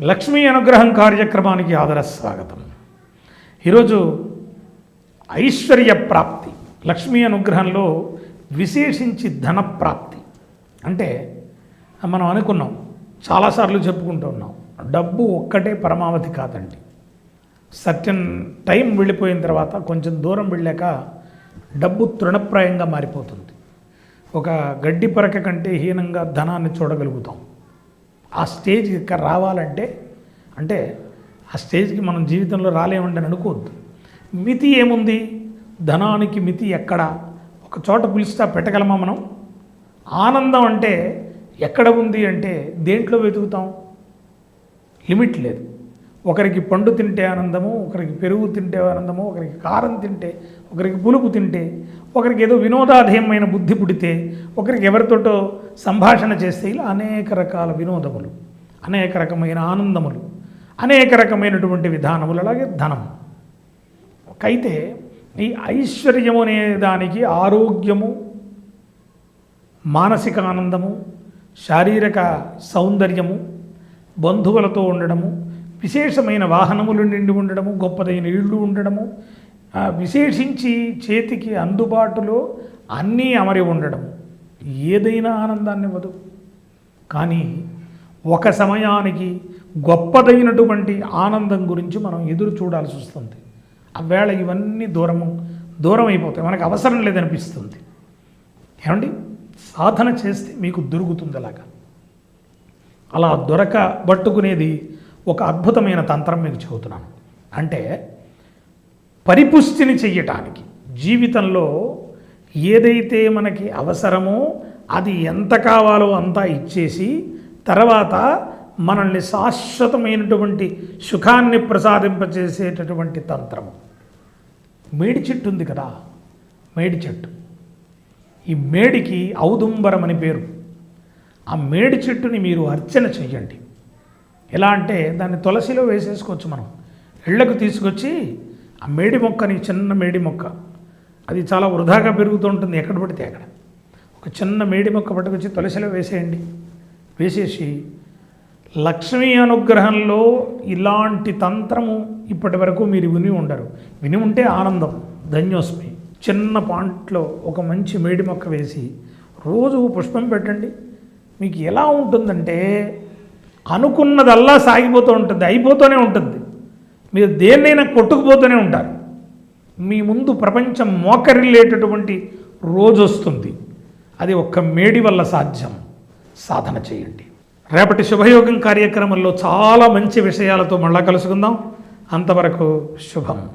లక్ష్మీ అనుగ్రహం కార్యక్రమానికి ఆదర స్వాగతం ఈరోజు ఐశ్వర్య ప్రాప్తి లక్ష్మీ అనుగ్రహంలో విశేషించి ధన ప్రాప్తి. అంటే మనం అనుకున్నాం చాలాసార్లు చెప్పుకుంటూ ఉన్నాం డబ్బు ఒక్కటే పరమావధి కాదండి. సర్టన్ టైం వెళ్ళిపోయిన తర్వాత కొంచెం దూరం వెళ్ళాక డబ్బు తృణప్రాయంగా మారిపోతుంది. ఒక గడ్డి పరక కంటే హీనంగా ధనాన్ని చూడగలుగుతాం. ఆ స్టేజ్కి ఇక్కడ రావాలంటే అంటే ఆ స్టేజ్కి మనం జీవితంలో రాలేమండి అని అనుకోవద్దు. మితి ఏముంది? ధనానికి మితి ఎక్కడ? ఒక చోట పిలుస్తా పెట్టగలమా మనం? ఆనందం అంటే ఎక్కడ ఉంది అంటే దేంట్లో వెతుకుతాం? లిమిట్ లేదు. ఒకరికి పండు తింటే ఆనందము ఒకరికి పెరుగు తింటే ఆనందము ఒకరికి కారం తింటే ఒకరికి పులుపు తింటే ఒకరికి ఏదో వినోదాధేయమైన బుద్ధి పుడితే ఒకరికి ఎవరితోటో సంభాషణ చేస్తే ఇలా అనేక రకాల వినోదములు అనేక రకమైన ఆనందములు అనేక రకమైనటువంటి విధానములు అలాగే ధనం. అయితే ఈ ఐశ్వర్యము అనే దానికి ఆరోగ్యము మానసిక ఆనందము శారీరక సౌందర్యము బంధువులతో ఉండడము విశేషమైన వాహనములు నిండి ఉండడము గొప్పదైన ఇళ్ళు ఉండడము విశేషించి చేతికి అందుబాటులో అన్నీ అమరి ఉండడం ఏదైనా ఆనందాన్ని ఇవ్వదు. కానీ ఒక సమయానికి గొప్పదైనటువంటి ఆనందం గురించి మనం ఎదురు చూడాల్సి వస్తుంది. ఆ వేళ ఇవన్నీ దూరము దూరం అయిపోతాయి మనకు అవసరం లేదనిపిస్తుంది. ఏమండి? సాధన చేస్తే మీకు దొరుకుతుంది అలాగా. అలా దొరకబట్టుకునేది ఒక అద్భుతమైన తంత్రం మీకు చెబుతున్నాను. అంటే పరిపుష్టిని చెయ్యటానికి జీవితంలో ఏదైతే మనకి అవసరమో అది ఎంత కావాలో అంతా ఇచ్చేసి తర్వాత మనల్ని శాశ్వతమైనటువంటి సుఖాన్ని ప్రసాదింపచేసేటటువంటి తంత్రము మేడి చెట్టు ఉంది కదా మేడి చెట్టు. ఈ మేడికి ఔదుంబరం అని పేరు. ఆ మేడి చెట్టుని మీరు అర్చన చెయ్యండి. ఎలా అంటే దాన్ని తులసిలో వేసేసుకోవచ్చు మనం. ఇళ్ళకు తీసుకొచ్చి ఆ మేడి మొక్కని చిన్న మేడి మొక్క. అది చాలా వృధాగా పెరుగుతూ ఉంటుంది ఎక్కడ పడితే అక్కడ. ఒక చిన్న మేడి మొక్క పట్టుకొచ్చి తులసిలో వేసేయండి. వేసేసి లక్ష్మీ అనుగ్రహంలో ఇలాంటి తంత్రము ఇప్పటి వరకు మీరు విని ఉండరు. విని ఉంటే ఆనందం ధన్యోస్మి. చిన్న పాంట్లో ఒక మంచి మేడి మొక్క వేసి రోజు పుష్పం పెట్టండి. మీకు ఎలా ఉంటుందంటే అనుకున్నదల్లా సాగిపోతూ ఉంటుంది అయిపోతూనే ఉంటుంది. మీరు దేన్నైనా కొట్టుకుపోతూనే ఉంటారు. మీ ముందు ప్రపంచం మోకరిల్లేటటువంటి రోజు వస్తుంది. అది ఒక్క మేడి వల్ల సాధ్యం. సాధన చేయండి. రేపటి శుభయోగం కార్యక్రమంలో చాలా మంచి విషయాలతో మళ్ళా కలుసుకుందాం. అంతవరకు శుభం.